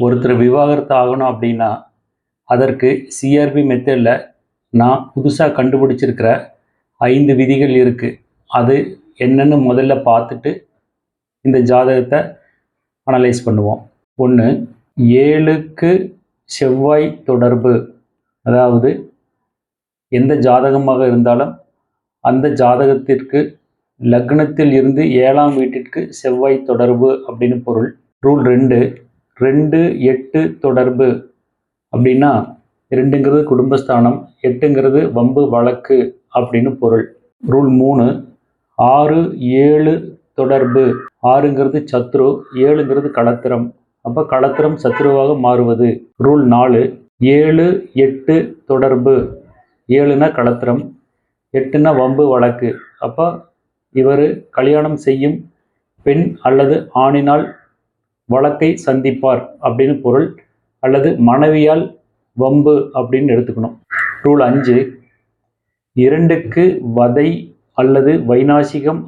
ஒருத்தர் விவாகரத்து ஆகணும் அப்படின்னா அதற்கு சிஆர்பி மெத்தடில் நான் புதுசாக கண்டுபிடிச்சிருக்கிற ஐந்து விதிகள் இருக்குது அது என்னென்னு முதல்ல பார்த்துட்டு இந்த ஜாதகத்தை அனலைஸ் பண்ணுவோம். ஒன்று ஏழுக்கு செவ்வாய் தொடர்பு. அதாவது எந்த ஜாதகமாக இருந்தாலும் அந்த ஜாதகத்திற்கு லக்னத்தில் இருந்து ஏழாம் வீட்டிற்கு செவ்வாய் தொடர்பு அப்படின்னு பொருள். ரூல் ரெண்டு ரெண்டு எட்டு தொடர்பு அப்படின்னா ரெண்டுங்கிறது குடும்பஸ்தானம் எட்டுங்கிறது வம்பு வழக்கு அப்படின்னு பொருள். ரூல் மூணு ஆறு ஏழு தொடர்பு. ஆறுங்கிறது சத்ரு ஏழுங்கிறது களத்திரம். அப்போ களத்திரம் சத்ருவாக மாறுவது. ரூல் நாலு ஏழு எட்டு தொடர்பு. ஏழுனா களத்திரம் எட்டுனா வம்பு வழக்கு. அப்போ இவர் கல்யாணம் செய்யும் பெண் அல்லது ஆணினால் வழக்கை சந்திப்பார் அப்படின்னு பொருள் அல்லது மனைவியால் வம்பு அப்படின்னு எடுத்துக்கணும். ரூல் அஞ்சு இரண்டுக்கு வதை அல்லது வைநாசிகம்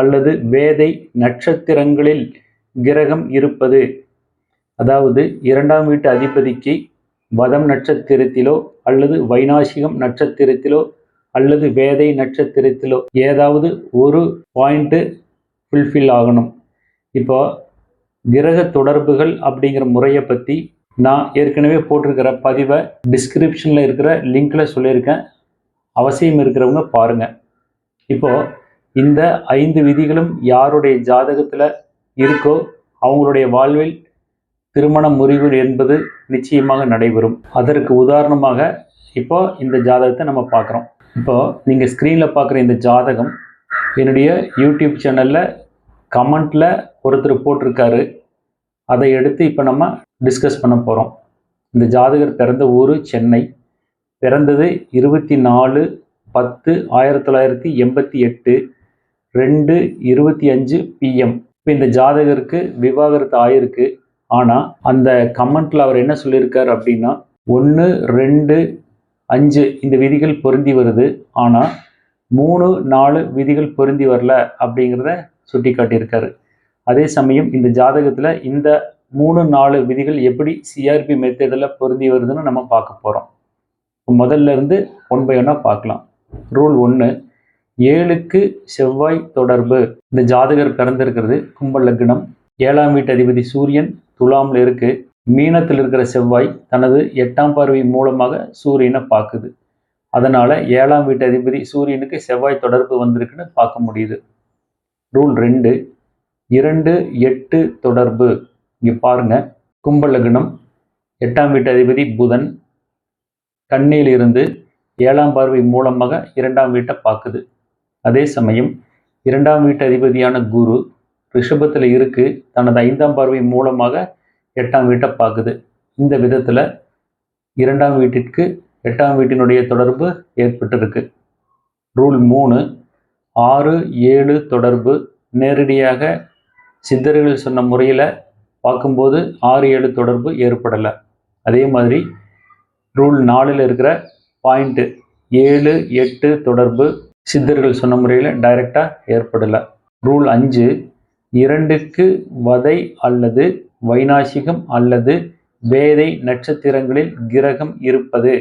அல்லது வேதை நட்சத்திரங்களில் கிரகம் இருப்பது. அதாவது இரண்டாம் வீட்டு அதிபதிக்கு வதம் நட்சத்திரத்திலோ அல்லது வைநாசிகம் நட்சத்திரத்திலோ அல்லது வேதை நட்சத்திரத்திலோ ஏதாவது ஒரு பாயிண்ட்டு ஃபுல்ஃபில் ஆகணும். இப்போ கிரக தொடர்புகள் அப்படிங்கிற முறையை பற்றி நான் ஏற்கனவே போட்டிருக்கிற பதிவை டிஸ்கிரிப்ஷனில் இருக்கிற லிங்கில் சொல்லியிருக்கேன். அவசியம் இருக்கிறவங்க பாருங்கள் இப்போது இந்த ஐந்து விதிகளும் யாருடைய ஜாதகத்தில் இருக்கோ அவங்களுடைய வாழ்வில் திருமண முறிவு என்பது நிச்சயமாக நடைபெறும். அதற்கு உதாரணமாக இப்போ இந்த ஜாதகத்தை நம்ம பார்க்குறோம். இப்போ நீங்கள் ஸ்க்ரீனில் பார்க்குற இந்த ஜாதகம் என்னுடைய யூடியூப் சேனலில் கமெண்ட்டில் ஒருத்தர் போட்டிருக்காரு. அதை எடுத்து இப்போ நம்ம டிஸ்கஸ் பண்ண போகிறோம் இந்த ஜாதகர் பிறந்த ஊர் சென்னை. பிறந்தது இருபத்தி நாலு பத்து ஆயிரத்தி தொள்ளாயிரத்தி எண்பத்தி எட்டு ரெண்டு இருபத்தி அஞ்சு பிஎம் இப்போ இந்த ஜாதகருக்கு விவாகரத்து ஆயிருக்கு. ஆனால் அந்த கமெண்ட்டில் அவர் என்ன சொல்லியிருக்கார் அப்படின்னா ஒன்று ரெண்டு அஞ்சு இந்த விதிகள் பொருந்தி வருது. ஆனால் மூணு நாலு விதிகள் பொருந்தி வரல அப்படிங்கிறத சுட்டி காட்டியிருக்காரு அதே சமயம் இந்த ஜாதகத்தில் இந்த மூணு நாலு விதிகள் எப்படி சிஆர்பி மெத்தடில் பொருந்தி வருதுன்னு நம்ம பார்க்க போகிறோம் முதல்ல இருந்து ஒன் பை ஒன்னாக பார்க்கலாம். ரூல் ஒன்று ஏழுக்கு செவ்வாய் தொடர்பு. இந்த ஜாதகர் பிறந்திருக்கிறது கும்ப லக்னம். ஏழாம் வீட்டு அதிபதி சூரியன் துலாமில் இருக்கு. மீனத்தில் இருக்கிற செவ்வாய் தனது எட்டாம் பார்வை மூலமாக சூரியனை பார்க்குது. அதனால ஏழாம் வீட்டு அதிபதி சூரியனுக்கு செவ்வாய் தொடர்பு வந்திருக்குன்னு பார்க்க முடியுது. ரூல் ரெண்டு இரண்டு எட்டு தொடர்பு. இங்கே பாருங்க. கும்ப லக்னம் எட்டாம் வீட்டு அதிபதி புதன் கண்ணில் இருந்து ஏழாம் பார்வை மூலமாக இரண்டாம் வீட்டை பார்க்குது. அதே சமயம் இரண்டாம் வீட்டு அதிபதியான குரு ரிஷபத்தில் இருக்கு. தனது ஐந்தாம் பார்வை மூலமாக எட்டாம் வீட்டை பார்க்குது. இந்த விதத்தில் இரண்டாம் வீட்டிற்கு எட்டாம் வீட்டினுடைய தொடர்பு ஏற்பட்டிருக்கு. ரூல் மூணு ஆறு ஏழு தொடர்பு நேரடியாக சித்தர்கள் சொன்ன முறையில் பார்க்கும்போது ஆறு ஏழு தொடர்பு ஏற்படலை. அதே மாதிரி ரூல் நாலில் இருக்கிற பாயிண்ட்டு ஏழு எட்டு தொடர்பு சித்தர்கள் சொன்ன முறையில் டைரெக்டாக ஏற்படலை. ரூல் அஞ்சு இரண்டுக்கு வதை அல்லது வைநாசிகம் அல்லது வேதை நட்சத்திரங்களில் கிரகம் இருப்பது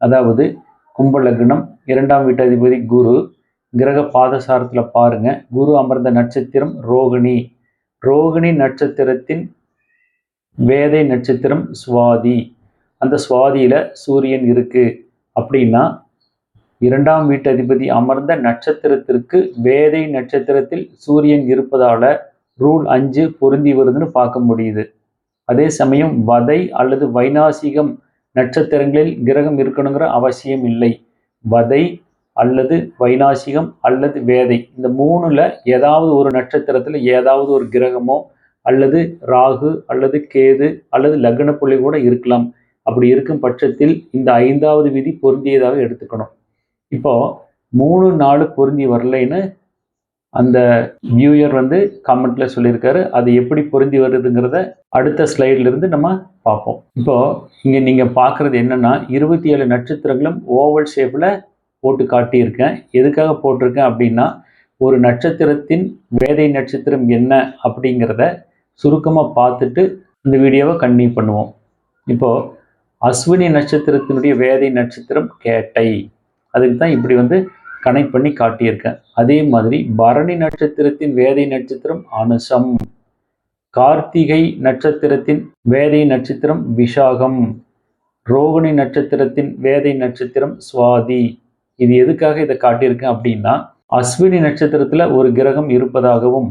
அதாவது கும்ப லக்னம் இரண்டாம் வீட்டு அதிபதி குரு கிரக பாதசாரத்தில் பாருங்க. குரு அமர்ந்த நட்சத்திரம் ரோகிணி. ரோகிணி நட்சத்திரத்தின் வேதை நட்சத்திரம் சுவாதி. அந்த சுவாதியில் சூரியன் இருக்குது அப்படின்னா இரண்டாம் வீட்டு அதிபதி அமர்ந்த நட்சத்திரத்திற்கு வேதை நட்சத்திரத்தில் சூரியன் இருப்பதால் ரூல் அஞ்சு பொருந்தி வருதுன்னு பார்க்க முடியுது. அதே சமயம் வதை அல்லது வைநாசிகம் நட்சத்திரங்களில் கிரகம் இருக்கணுங்கிற அவசியம் இல்லை. வதை அல்லது வைநாசிகம் அல்லது வேதை. இந்த மூணுல ஏதாவது ஒரு நட்சத்திரத்தில் ஏதாவது ஒரு கிரகமோ அல்லது ராகு அல்லது கேது அல்லது லக்ன புள்ளி கூட இருக்கலாம். அப்படி இருக்கும் பட்சத்தில் இந்த ஐந்தாவது விதி பொருந்தியதாக எடுத்துக்கணும். இப்போ மூணு நாலு பொருந்தி வரலைன்னு அந்த வியூயர் வந்து கமெண்ட்ல சொல்லியிருக்காரு. அது எப்படி பொருந்தி வருதுங்கிறத அடுத்த ஸ்லைட்ல இருந்து நம்ம பார்ப்போம். இப்போ இங்க நீங்க பாக்குறது என்னன்னா இருபத்தி ஏழு நட்சத்திரங்களும் ஓவல் ஷேப்ல போட்டு காட்டியிருக்கேன். எதுக்காக போட்டிருக்கேன் அப்படின்னா ஒரு நட்சத்திரத்தின் வேதை நட்சத்திரம் என்ன அப்படிங்கிறத சுருக்கமாக பார்த்துட்டு இந்த வீடியோவை கண்டினியூ பண்ணுவோம். இப்போது அஸ்வினி நட்சத்திரத்தினுடைய வேதை நட்சத்திரம் கேட்டை. அதுக்கு தான் இப்படி வந்து கனெக்ட் பண்ணி காட்டியிருக்கேன். அதே மாதிரி பரணி நட்சத்திரத்தின் வேதை நட்சத்திரம் அனுசம் கார்த்திகை நட்சத்திரத்தின் வேதை நட்சத்திரம் விஷாகம். ரோகிணி நட்சத்திரத்தின் வேதை நட்சத்திரம் சுவாதி. இது எதுக்காக இதை காட்டியிருக்கேன் அப்படின்னா அஸ்வினி நட்சத்திரத்தில் ஒரு கிரகம் இருப்பதாகவும்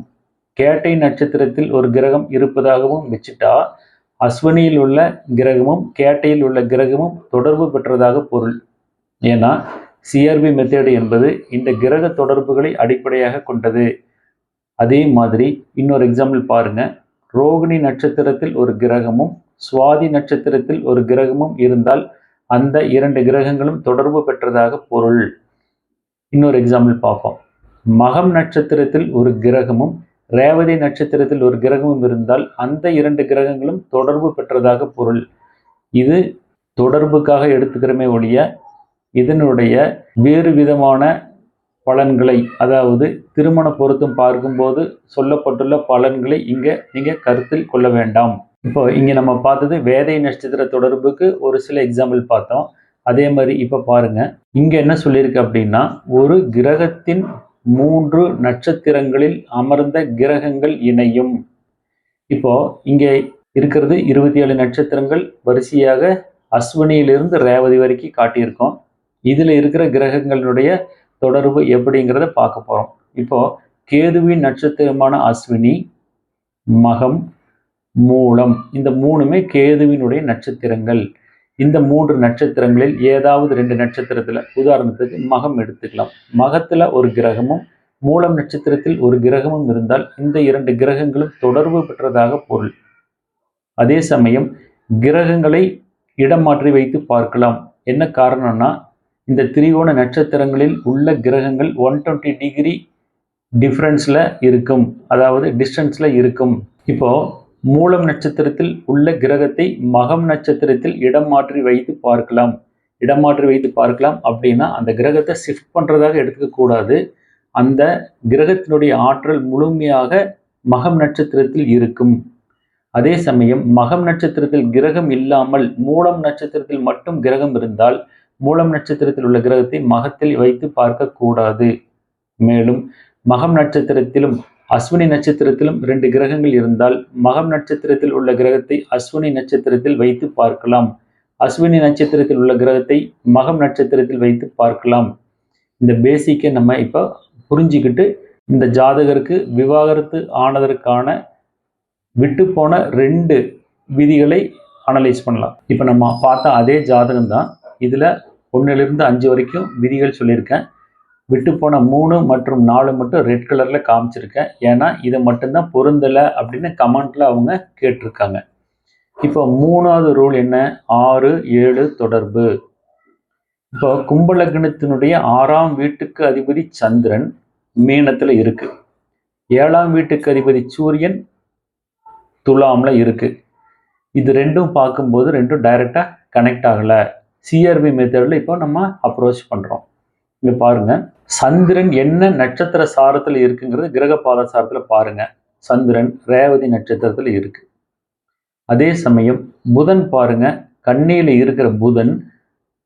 கேட்டை நட்சத்திரத்தில் ஒரு கிரகம் இருப்பதாகவும் வச்சுட்டா அஸ்வினியில் உள்ள கிரகமும் கேட்டையில் உள்ள கிரகமும் தொடர்பு பெற்றதாக பொருள். ஏன்னா சிஆர்பி மெத்தேடு என்பது இந்த கிரக தொடர்புகளை அடிப்படையாக கொண்டது. அதே மாதிரி இன்னொரு எக்ஸாம்பிள் பாருங்க. ரோகிணி நட்சத்திரத்தில் ஒரு கிரகமும் சுவாதி நட்சத்திரத்தில் ஒரு கிரகமும் இருந்தால் அந்த இரண்டு கிரகங்களும் தொடர்பு பெற்றதாக பொருள். இன்னொரு எக்ஸாம்பிள் பார்ப்போம். மகம் நட்சத்திரத்தில் ஒரு கிரகமும் ரேவதி நட்சத்திரத்தில் ஒரு கிரகமும் இருந்தால் அந்த இரண்டு கிரகங்களும் தொடர்பு பெற்றதாக பொருள். இது தொடர்புக்காக எடுத்துக்கிறமே ஒழிய இதனுடைய வேறு விதமான பலன்களை அதாவது திருமண பொருத்தம் பார்க்கும்போது சொல்லப்பட்டுள்ள பலன்களை இங்கே நீங்கள் கருத்தில் கொள்ள வேண்டாம். இப்போ இங்கே நம்ம பார்த்தது வேதை நட்சத்திர தொடர்புக்கு ஒரு சில எக்ஸாம்பிள் பார்த்தோம். அதே மாதிரி இப்போ பாருங்க. இங்கே என்ன சொல்லியிருக்கு அப்படின்னா ஒரு கிரகத்தின் மூன்று நட்சத்திரங்களில் அமர்ந்த கிரகங்கள் இணையும். இப்போ இங்கே இருக்கிறது இருபத்தி ஏழு நட்சத்திரங்கள் வரிசையாக அஸ்வினியிலிருந்து ரேவதி வரைக்கும் காட்டியிருக்கோம். இதில் இருக்கிற கிரகங்களுடைய தொடர்பு எப்படிங்கிறத பார்க்க போகிறோம் இப்போ கேதுவின் நட்சத்திரமான அஸ்வினி மகம் மூலம். இந்த மூணுமே கேதுவினுடைய நட்சத்திரங்கள். இந்த மூன்று நட்சத்திரங்களில் ஏதாவது ரெண்டு நட்சத்திரத்தில் உதாரணத்துக்கு மகம் எடுத்துக்கலாம். மகத்தில் ஒரு கிரகமும் மூலம் நட்சத்திரத்தில் ஒரு கிரகமும் இருந்தால் இந்த இரண்டு கிரகங்களும் தொடர்பு பெற்றதாக பொருள். அதே சமயம் கிரகங்களை இடம் மாற்றி வைத்து பார்க்கலாம். என்ன காரணம்னா இந்த திரிகோண நட்சத்திரங்களில் உள்ள கிரகங்கள் ஒன் டுவெண்ட்டி டிகிரி டிஃப்ரென்ஸில் இருக்கும். அதாவது டிஸ்டன்ஸில் இருக்கும். இப்போது மூலம் நட்சத்திரத்தில் உள்ள கிரகத்தை மகம் நட்சத்திரத்தில் இடம் மாற்றி வைத்து பார்க்கலாம். இடம் மாற்றி வைத்து பார்க்கலாம் அப்படின்னா அந்த கிரகத்தை ஷிஃப்ட் பண்ணுறதாக எடுத்துக்கக்கூடாது அந்த கிரகத்தினுடைய ஆற்றல் முழுமையாக மகம் நட்சத்திரத்தில் இருக்கும். அதே சமயம் மகம் நட்சத்திரத்தில் கிரகம் இல்லாமல் மூலம் நட்சத்திரத்தில் மட்டும் கிரகம் இருந்தால் மூலம் நட்சத்திரத்தில் உள்ள கிரகத்தை மகத்தில் வைத்து பார்க்கக்கூடாது. மேலும் மகம் நட்சத்திரத்திலும் அஸ்வினி நட்சத்திரத்திலும் ரெண்டு கிரகங்கள் இருந்தால் மகம் நட்சத்திரத்தில் உள்ள கிரகத்தை அஸ்வினி நட்சத்திரத்தில் வைத்து பார்க்கலாம். அஸ்வினி நட்சத்திரத்தில் உள்ள கிரகத்தை மகம் நட்சத்திரத்தில் வைத்து பார்க்கலாம். இந்த பேசிக்கை நம்ம இப்போ புரிஞ்சுக்கிட்டு இந்த ஜாதகருக்கு விவாகரத்து ஆனதற்கான விட்டு போன ரெண்டு விதிகளை அனலைஸ் பண்ணலாம். இப்போ நம்ம பார்த்த அதே ஜாதகம் தான் இதில் ஒன்றிலிருந்து அஞ்சு வரைக்கும் விதிகள் சொல்லியிருக்கேன். விட்டு போன மூணு மற்றும் நாலு மட்டும் ரெட் கலரில் காமிச்சிருக்கேன். ஏன்னா இதை மட்டும்தான் பொருந்தலை அப்படின்னு கமெண்ட்டில் அவங்க கேட்டிருக்காங்க. இப்போ மூணாவது ரூல் என்ன? ஆறு ஏழு தொடர்பு. இப்போ கும்பலக்னத்தினுடைய ஆறாம் வீட்டுக்கு அதிபதி சந்திரன் மீனத்தில் இருக்கு. ஏழாம் வீட்டுக்கு அதிபதி சூரியன் துலாமில் இருக்கு. இது ரெண்டும் பார்க்கும்போது ரெண்டும் டைரெக்டாக கனெக்ட் ஆகலை. சிஆர்பி மெத்தடில் இப்போ நம்ம அப்ரோச் பண்ணுறோம் இங்கே பாருங்கள் சந்திரன் என்ன நட்சத்திர சாரத்தில் இருக்குங்கிறது கிரக பாத சாரத்தில் பாருங்க. சந்திரன் ரேவதி நட்சத்திரத்தில் இருக்கு. அதே சமயம் புதன் பாருங்க கண்ணியில் இருக்கிற புதன்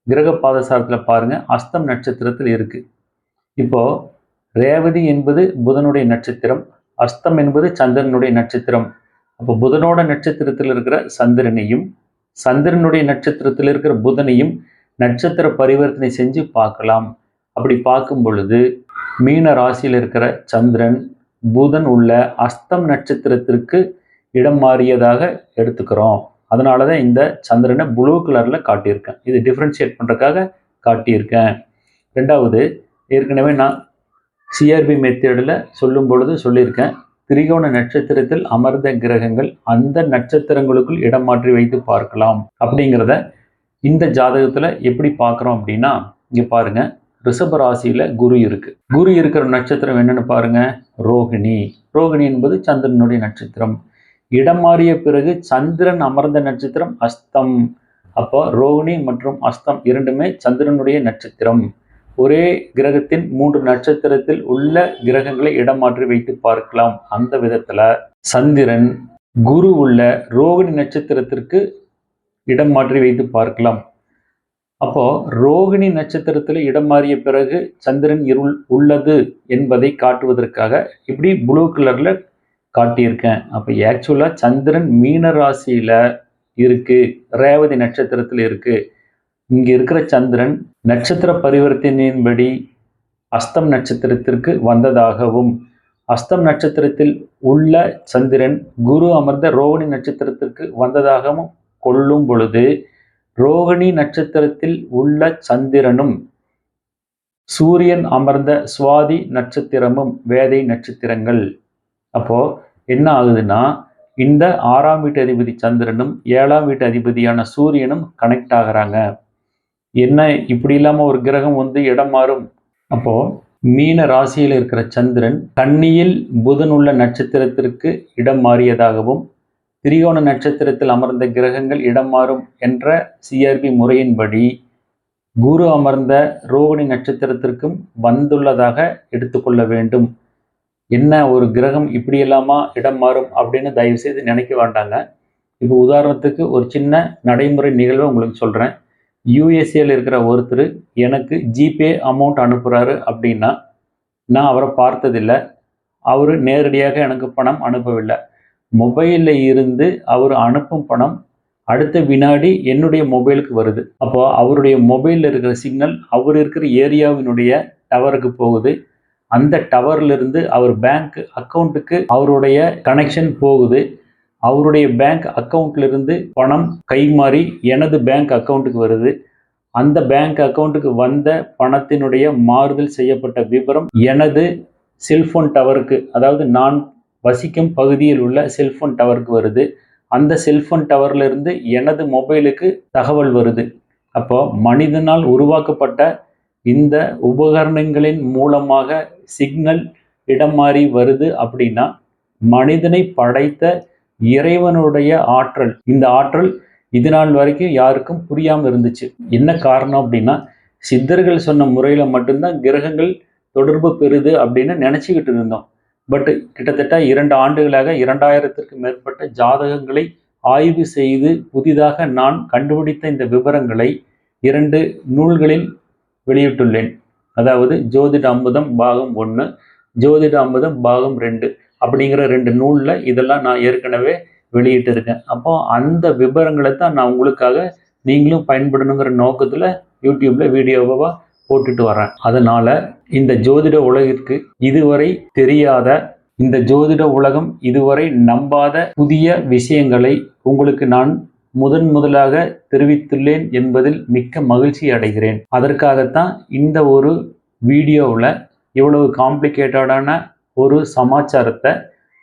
கிரக பாதசாரத்தில் பாருங்க அஸ்தம் நட்சத்திரத்தில் இருக்கு. இப்போ ரேவதி என்பது புதனுடைய நட்சத்திரம் அஸ்தம் என்பது சந்திரனுடைய நட்சத்திரம். அப்போ புதனோட நட்சத்திரத்தில் இருக்கிற சந்திரனையும் சந்திரனுடைய நட்சத்திரத்தில் இருக்கிற புதனையும் நட்சத்திர பரிவர்த்தனை செஞ்சு பார்க்கலாம். அப்படி பார்க்கும் பொழுது மீன ராசியில் இருக்கிற சந்திரன் புதன் உள்ள அஸ்தம் நட்சத்திரத்திற்கு இடம் மாறியதாக எடுத்துக்கிறோம். அதனால தான் இந்த சந்திரனை ப்ளூ கலரில் காட்டியிருக்கேன். இது டிஃப்ரென்ஷியேட் பண்ணுறதுக்காக காட்டியிருக்கேன். ரெண்டாவது ஏற்கனவே நான் சிஆர்பி மெத்தேடில் சொல்லும் பொழுது சொல்லியிருக்கேன். திரிகோண நட்சத்திரத்தில் அமர்ந்த கிரகங்கள் அந்த நட்சத்திரங்களுக்குள் இடம் மாற்றி வைத்து பார்க்கலாம். அப்படிங்கிறத இந்த ஜாதகத்தில் எப்படி பார்க்குறோம் அப்படின்னா இங்கே பாருங்கள் ரிஷப ராசியில குரு இருக்கு. குரு இருக்கிற நட்சத்திரம் என்னன்னு பாருங்க ரோகிணி. ரோகிணி என்பது சந்திரனுடைய நட்சத்திரம். இடம் மாறிய பிறகு சந்திரன் அமர்ந்த நட்சத்திரம் அஸ்தம். அப்போ ரோகிணி மற்றும் அஸ்தம் இரண்டுமே சந்திரனுடைய நட்சத்திரம். ஒரே கிரகத்தின் மூன்று நட்சத்திரத்தில் உள்ள கிரகங்களை இடம் மாற்றி வைத்து பார்க்கலாம். அந்த விதத்துல சந்திரன் குரு உள்ள ரோகிணி நட்சத்திரத்திற்கு இடம் மாற்றி வைத்து பார்க்கலாம். அப்போ ரோகிணி நட்சத்திரத்தில் இடம் மாறிய பிறகு சந்திரன் இருள் உள்ளது என்பதை காட்டுவதற்காக இப்படி ப்ளூ கலரில் காட்டியிருக்கேன். அப்போ ஆக்சுவலாக சந்திரன் மீன ராசியில் இருக்குது ரேவதி நட்சத்திரத்தில் இருக்குது இங்கே இருக்கிற சந்திரன் நட்சத்திர பரிவர்த்தனையின்படி அஸ்தம் நட்சத்திரத்திற்கு வந்ததாகவும் அஸ்தம் நட்சத்திரத்தில் உள்ள சந்திரன் குரு அமர்ந்த ரோகிணி நட்சத்திரத்திற்கு வந்ததாகவும் கொள்ளும் பொழுது ரோகிணி நட்சத்திரத்தில் உள்ள சந்திரனும் சூரியன் அமர்ந்த சுவாதி நட்சத்திரமும் வேதை நட்சத்திரங்கள். அப்போ என்ன ஆகுதுன்னா இந்த ஆறாம் வீட்டு அதிபதி சந்திரனும் ஏழாம் வீட்டு அதிபதியான சூரியனும் கனெக்ட் ஆகுறாங்க. என்ன இப்படி இல்லாம ஒரு கிரகம் வந்து இடம் மாறும்? அப்போ மீன ராசியில் இருக்கிற சந்திரன் கன்னியில் புதன் உள்ள நட்சத்திரத்திற்கு இடம் மாறியதாகவும் திரிகோண நட்சத்திரத்தில் அமர்ந்த கிரகங்கள் இடம் மாறும் என்ற சிஆர்பி முறையின்படி குரு அமர்ந்த ரோகிணி நட்சத்திரத்திற்கும் வந்துள்ளதாக எடுத்துக்கொள்ள வேண்டும். என்ன ஒரு கிரகம் இப்படி இல்லாமா இடம் மாறும் அப்படின்னு தயவு செய்து நினைக்க வேண்டாங்க. இப்போ உதாரணத்துக்கு ஒரு சின்ன நடைமுறை நிகழ்வை உங்களுக்கு சொல்கிறேன் யூஎஸ்ஏல இருக்கிற ஒருத்தர் எனக்கு ஜிபே அமௌண்ட் அனுப்புகிறாரு அப்படின்னா நான் அவரை பார்த்ததில்லை. அவர் நேரடியாக எனக்கு பணம் அனுப்பவில்லை. மொபைலில் இருந்து அவர் அனுப்பும் பணம் அடுத்த வினாடி என்னுடைய மொபைலுக்கு வருது. அப்போ அவருடைய மொபைலில் இருக்கிற சிக்னல் அவர் இருக்கிற ஏரியாவினுடைய டவருக்கு போகுது. அந்த டவர்லேருந்து அவர் பேங்க் அக்கௌண்ட்டுக்கு அவருடைய கனெக்ஷன் போகுது. அவருடைய பேங்க் அக்கௌண்ட்லேருந்து பணம் கைமாறி எனது பேங்க் அக்கௌண்ட்டுக்கு வருது. அந்த பேங்க் அக்கௌண்ட்டுக்கு வந்த பணத்தினுடைய மாறுதல் செய்யப்பட்ட விவரம் எனது செல்ஃபோன் டவருக்கு அதாவது நான் வசிக்கும் பகுதியில் உள்ள செல்போன் டவருக்கு வருது. அந்த செல்போன் டவர்லேருந்து எனது மொபைலுக்கு தகவல் வருது. அப்போ மனிதனால் உருவாக்கப்பட்ட இந்த உபகரணங்களின் மூலமாக சிக்னல் இடம் மாறி வருது அப்படின்னா மனிதனை படைத்த இறைவனுடைய ஆற்றல் இந்த ஆற்றல் இது நாள் வரைக்கும் யாருக்கும் புரியாமல் இருந்துச்சு. என்ன காரணம் அப்படின்னா சித்தர்கள் சொன்ன முறையில் மட்டும்தான் கிரகங்கள் தொடர்பு பெறுது அப்படின்னு நினச்சிக்கிட்டு இருந்தோம். பட் கிட்டத்தட்ட இரண்டு ஆண்டுகளாக இரண்டாயிரத்திற்கு மேற்பட்ட ஜாதகங்களை ஆய்வு செய்து புதிதாக நான் கண்டுபிடித்த இந்த விவரங்களை இரண்டு நூல்களில் வெளியிட்டுள்ளேன். அதாவது ஜோதிட அமுதம் பாகம் ஒன்று ஜோதிட அமுதம் பாகம் ரெண்டு அப்படிங்கிற ரெண்டு நூலில் இதெல்லாம் நான் ஏற்கனவே வெளியிட்டிருக்கேன். அப்போ அந்த விவரங்களை தான் நான் உங்களுக்காக நீங்களும் பயன்படணுங்கிற நோக்கத்தில் யூடியூப்பில் வீடியோவாக போட்டுட்டு வரேன். அதனால இந்த ஜோதிட உலகிற்கு இதுவரை தெரியாத இந்த ஜோதிட உலகம் இதுவரை நம்பாத புதிய விஷயங்களை உங்களுக்கு நான் முதன் முதலாக தெரிவித்துள்ளேன் என்பதில் மிக்க மகிழ்ச்சி அடைகிறேன். அதற்காகத்தான் இந்த ஒரு வீடியோவில் இவ்வளவு காம்ப்ளிகேட்டடான ஒரு சமாச்சாரத்தை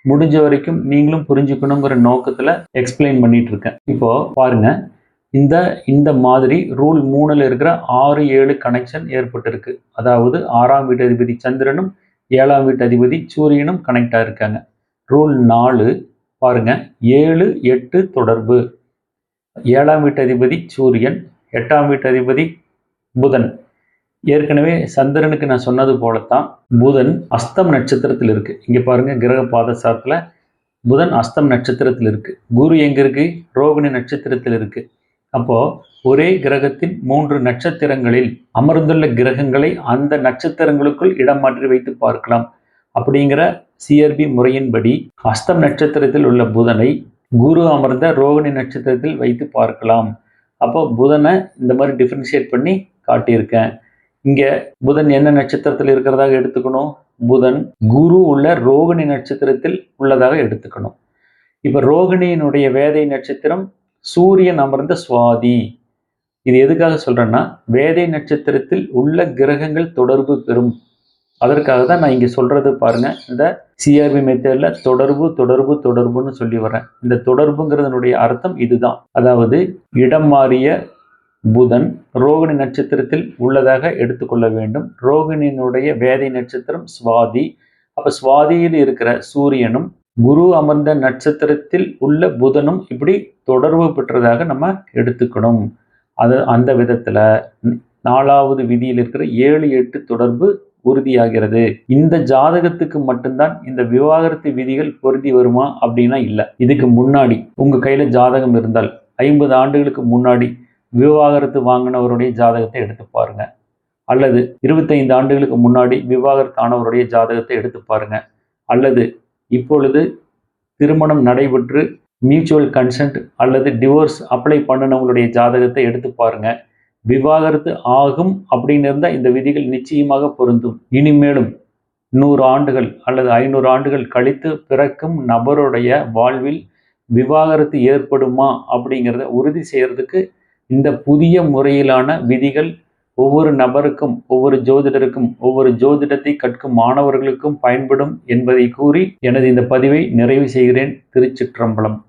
முடிஞ்ச வரைக்கும் நீங்களும் புரிஞ்சுக்கணுங்கிற நோக்கத்தில் எக்ஸ்பிளைன் பண்ணிட்டு இருக்கேன். இப்போ பாருங்க இந்த இந்த மாதிரி ரூல் மூணில் இருக்கிற ஆறு ஏழு கனெக்ஷன் ஏற்பட்டிருக்கு. அதாவது ஆறாம் வீட்டு அதிபதி சந்திரனும் ஏழாம் வீட்டு அதிபதி சூரியனும் கனெக்ட் இருக்காங்க ரூல் நாலு பாருங்க ஏழு எட்டு தொடர்பு. ஏழாம் வீட்டு அதிபதி சூரியன் எட்டாம் வீட்டு அதிபதி புதன். ஏற்கனவே சந்திரனுக்கு நான் சொன்னது போலத்தான் புதன் அஸ்தம் நட்சத்திரத்தில் இருக்கு. இங்க பாருங்க கிரக பாதசாரத்தில் புதன் அஸ்தம் நட்சத்திரத்தில் இருக்கு. குரு எங்க இருக்கு? ரோகிணி நட்சத்திரத்தில் இருக்குது அப்போ ஒரே கிரகத்தின் மூன்று நட்சத்திரங்களில் அமர்ந்துள்ள கிரகங்களை அந்த நட்சத்திரங்களுக்குள் இடம் மாற்றி வைத்து பார்க்கலாம். அப்படிங்கிற சிஆர்பி முறையின்படி அஸ்தம் நட்சத்திரத்தில் உள்ள புதனை குரு அமர்ந்த ரோகிணி நட்சத்திரத்தில் வைத்து பார்க்கலாம். அப்போ புதனை இந்த மாதிரி டிஃப்ரென்ஷியேட் பண்ணி காட்டியிருக்கேன். இங்க புதன் என்ன நட்சத்திரத்தில் இருக்கிறதாக எடுத்துக்கணும்? புதன் குரு உள்ள ரோகிணி நட்சத்திரத்தில் உள்ளதாக எடுத்துக்கணும். இப்ப ரோகிணியினுடைய வேதை நட்சத்திரம் சூரியன் அமர்ந்த சுவாதி. இது எதுக்காக சொல்கிறேன்னா வேதை நட்சத்திரத்தில் உள்ள கிரகங்கள் தொடர்பு பெறும். அதற்காக தான் நான் இங்கே சொல்கிறது பாருங்க. இந்த சிஆர்பி மெத்தட்ல தொடர்பு தொடர்பு தொடர்புன்னு சொல்லி வரேன் இந்த தொடர்புங்கிறதனுடைய அர்த்தம் இதுதான். அதாவது இடம் மாறிய புதன் ரோகிணி நட்சத்திரத்தில் உள்ளதாக எடுத்துக்கொள்ள வேண்டும். ரோகிணியினுடைய வேதை நட்சத்திரம் சுவாதி. அப்போ சுவாதியில் இருக்கிற சூரியனும் குரு அமர்ந்த நட்சத்திரத்தில் உள்ள புதனும் இப்படி தொடர்பு பெற்றதாக நம்ம எடுத்துக்கணும். அது அந்த விதத்துல நாலாவது விதியில் இருக்கிற ஏழு எட்டு தொடர்பு உறுதியாகிறது. இந்த ஜாதகத்துக்கு மட்டும்தான் இந்த விவாகரத்து விதிகள் பொருந்தி வருமா அப்படின்னா இல்லை. இதுக்கு முன்னாடி உங்க கையில ஜாதகம் இருந்தால் ஐம்பது ஆண்டுகளுக்கு முன்னாடி விவாகரத்து வாங்கினவருடைய ஜாதகத்தை எடுத்து பாருங்க. அல்லது இருபத்தைந்து ஆண்டுகளுக்கு முன்னாடி விவாகரத்து ஆனவருடைய ஜாதகத்தை எடுத்து பாருங்க. அல்லது இப்பொழுது திருமணம் நடைபெற்று மியூச்சுவல் கன்சென்ட் அல்லது டிவோர்ஸ் அப்ளை பண்ணினவங்களுடைய ஜாதகத்தை எடுத்து பாருங்க. விவாகரத்து ஆகும் அப்படின்னு இருந்தால் இந்த விதிகள் நிச்சயமாக பொருந்தும். இனிமேலும் நூறு ஆண்டுகள் அல்லது ஐநூறு ஆண்டுகள் கழித்து பிறக்கும் நபருடைய வாழ்வில் விவாகரத்து ஏற்படுமா அப்படிங்கிறத உறுதி செய்கிறதுக்கு இந்த புதிய முறையிலான விதிகள் ஒவ்வொரு நபருக்கும் ஒவ்வொரு ஜோதிடருக்கும் ஒவ்வொரு ஜோதிடத்தை கற்கும் மாணவர்களுக்கும் பயன்படும் என்பதை கூறி எனது இந்த பதிவை நிறைவு செய்கிறேன். திருச்சிற்றம்பலம்.